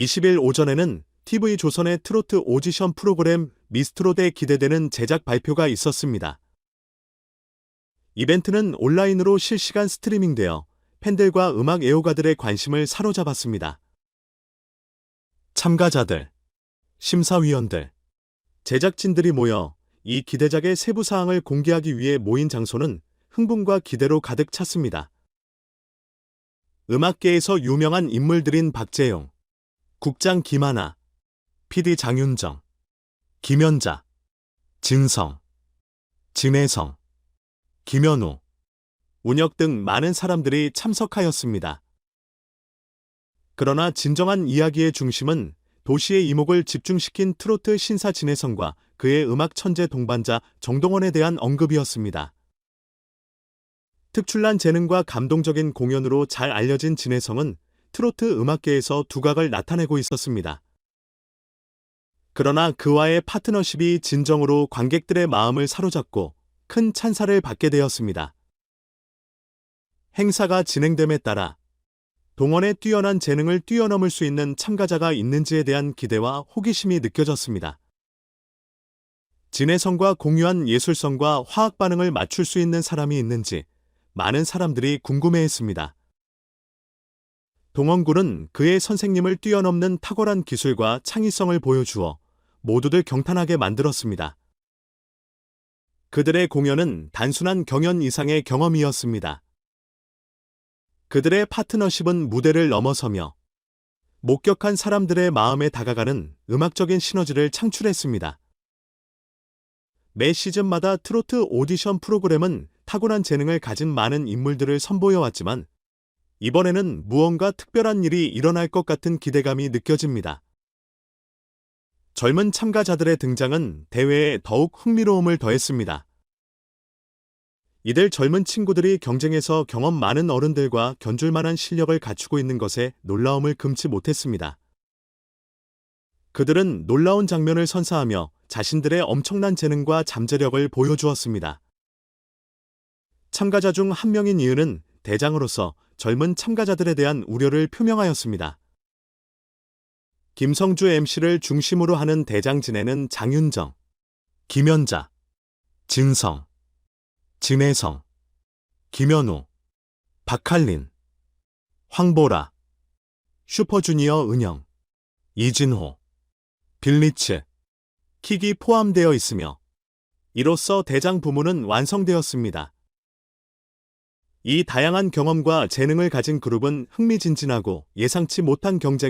20일 오전에는 TV조선의 트로트 오디션 프로그램 미스트롯에 기대되는 제작 발표가 있었습니다. 이벤트는 온라인으로 실시간 스트리밍되어 팬들과 음악 애호가들의 관심을 사로잡았습니다. 참가자들, 심사위원들, 제작진들이 모여 이 기대작의 세부 사항을 공개하기 위해 모인 장소는 흥분과 기대로 가득 찼습니다. 음악계에서 유명한 인물들인 박재용, 국장 김하나, PD 장윤정, 김연자, 진성, 진혜성, 김현우, 운혁 등 많은 사람들이 참석하였습니다. 그러나 진정한 이야기의 중심은 도시의 이목을 집중시킨 트로트 신사 진혜성과 그의 음악 천재 동반자 정동원에 대한 언급이었습니다. 특출난 재능과 감동적인 공연으로 잘 알려진 진혜성은 트로트 음악계에서 두각을 나타내고 있었습니다. 그러나 그와의 파트너십이 진정으로 관객들의 마음을 사로잡고 큰 찬사를 받게 되었습니다. 행사가 진행됨에 따라 동원의 뛰어난 재능을 뛰어넘을 수 있는 참가자가 있는지에 대한 기대와 호기심이 느껴졌습니다. 진해성과 공유한 예술성과 화학 반응을 맞출 수 있는 사람이 있는지 많은 사람들이 궁금해했습니다. 동원군은 그의 선생님을 뛰어넘는 탁월한 기술과 창의성을 보여주어 모두들 경탄하게 만들었습니다. 그들의 공연은 단순한 경연 이상의 경험이었습니다. 그들의 파트너십은 무대를 넘어서며 목격한 사람들의 마음에 다가가는 음악적인 시너지를 창출했습니다. 매 시즌마다 트로트 오디션 프로그램은 타고난 재능을 가진 많은 인물들을 선보여왔지만 이번에는 무언가 특별한 일이 일어날 것 같은 기대감이 느껴집니다. 젊은 참가자들의 등장은 대회에 더욱 흥미로움을 더했습니다. 이들 젊은 친구들이 경쟁에서 경험 많은 어른들과 견줄 만한 실력을 갖추고 있는 것에 놀라움을 금치 못했습니다. 그들은 놀라운 장면을 선사하며 자신들의 엄청난 재능과 잠재력을 보여주었습니다. 참가자 중 한 명인 이은은 대장으로서 젊은 참가자들에 대한 우려를 표명하였습니다. 김성주 MC를 중심으로 하는 대장진에는 장윤정, 김연자, 진성, 진혜성, 김현우, 박할린, 황보라, 슈퍼주니어 은영, 이진호, 빌리츠, 킥이 포함되어 있으며 이로써 대장 부문은 완성되었습니다. 이 다양한 경험과 재능을 가진 그룹은 흥미진진하고 예상치 못한 경쟁